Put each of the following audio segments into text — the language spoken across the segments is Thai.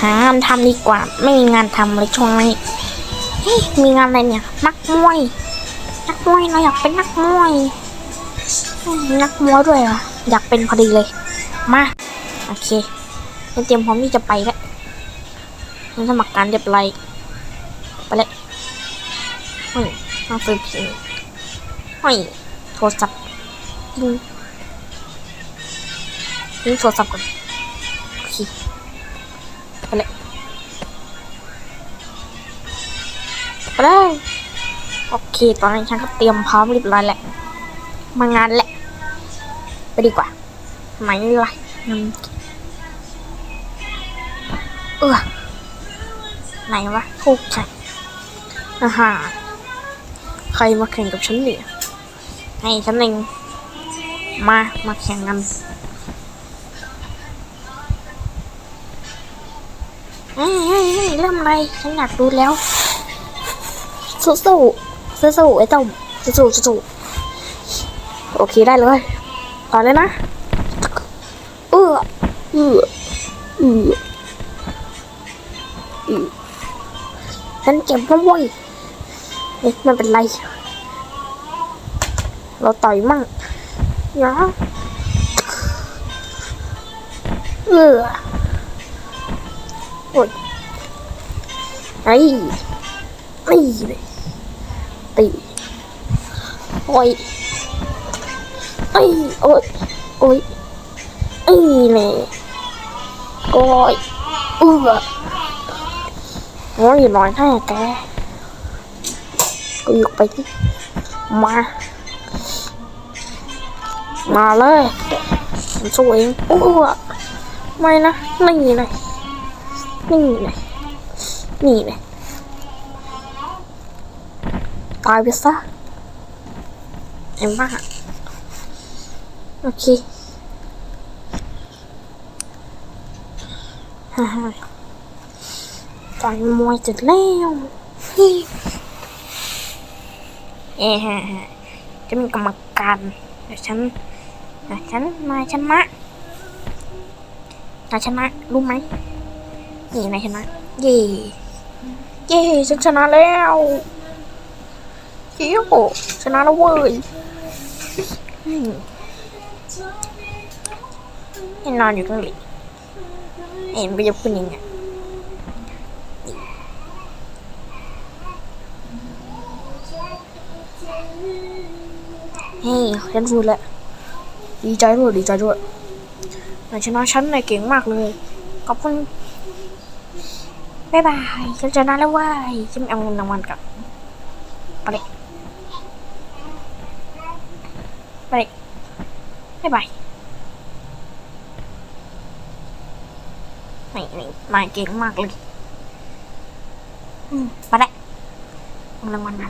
หางานทำดีกว่า ไม่มีงานทำเลยช่วงนี้เฮ้ยมีงานอะไรเนี่ย นักมวย นักมวยเราอยากเป็นนักมวย นักมวยด้วยเหรอยากเป็นพอดีเลย มาโอเคเตรียมพร้อมที่จะไปแล้วงั้นสมัครการเรียบร้อยไปเลยเฮ้ยหนังสือพิมพ์เฮ้ยโทรศัพท์ยิงยิงโทรศัพท์ก่อนโอเค ไปเลยไปเลยโอเค ตอนนี้ฉันก็เตรียมพร้อมเรียบร้อยแหล้วมางานแหละ ไปดีกว่าไหนล่ะเออไหนวะถูกใจอาหาใครมาแข่งกับฉันเนี่ยให้ฉันเองมา มาแข่งกัน เฮ้ยเฮ้ยเริ่มอะไรฉันอยากดูแล้ว สู้สู้สู้สู้ไอ้ต้มสู้สู้สู้โอเคได้เลยต่อเลยนะ เออเออเออเออฉันเจ็บนะเว้ยเอ๊ะมันเป็นไร เราต่อยมั่งนะเออ โอ้ยไอ้ตีเลยตีโอ้ยไอ้โอ้ยโอ้ยไอ้นี่โอ้ยอือโอ้ยน้อยแน่แกก็ยกไปที่มา มาเลยสู้เองโอ้ไม่นะนี่เลย นี่เลยนี่เลยตายไปซะเอ็มบ้าโอเคฮ่าฮ่าต่อยมวยเสร็จแล้วฮิเอ๊ะฮะฮะจะมีกรรมการเดี๋ยวฉันเดี๋ยวฉันนายชนะนายชนะรู้ไหม นี่นายชนะ เย่เย่ฉันชนะแล้วเจียชนะแล้วเว้ยอืมยังนอนอยู่ตรงนี้เห็นไปยกขึ้นยังไงเฮ้ยฉันพูแล้วดีใจด้วยดีใจด้วยนายชนะฉันนายเก่งมากเลยขอบคุณ บ๊ายบายฉันชนะแล้วเว้ยฉันเอาเงินรางวัลกลับไปเลยไปเลยบ๊ายบายนี่นี่นายเก่งมากเลยอืมมาได้เอารางวัลมา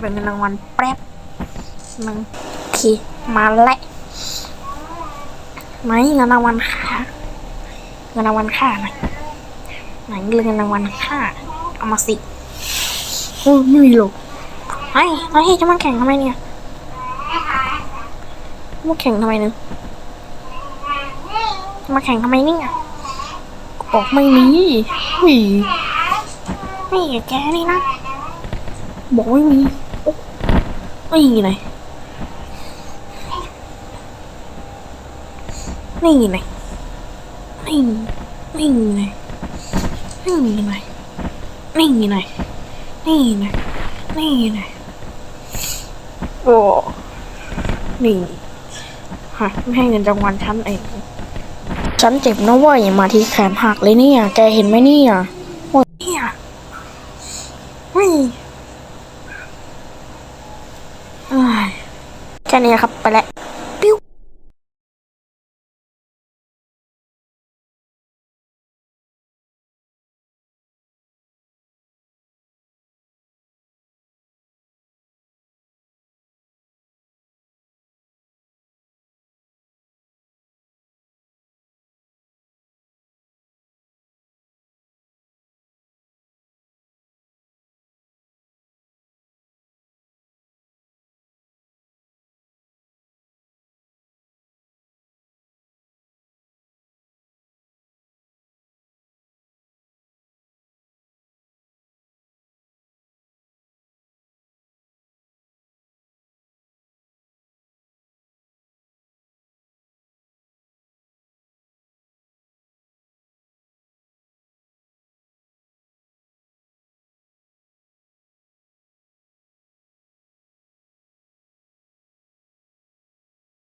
เป็นเงินรางวัลแป๊บหนึ่งโอเคมาแล้ว ไหนเงินรางวัลค่าเงินรางวัลค่าไหนไหนเงินรางวัลค่าเอามาสิโอ้ไม่มีหรอกไอ้ไอ้จะมาแข่งทำไมเนี่ยมาแข่งทำไมเนี่ยมาแข่งทำไมเนี่ยบอกไม่มีหุยนี่แกนี่นะบอกไม่มีโอ้นี่ไง นี่ไงนี่นี่ไงนี่ไงนี่ไงนี่ไงนี่ไงโอ้นี่ฮะไม่ให้เงินรางวัลฉันเองฉันเจ็บนะเว้ยมาที่แขนหักเลยเนี่ย แกเห็นไหมเนี่ยโอ้ยเนี่ยเฮ้ยเอ้ยแค่นี้ครับ ไปแล้ว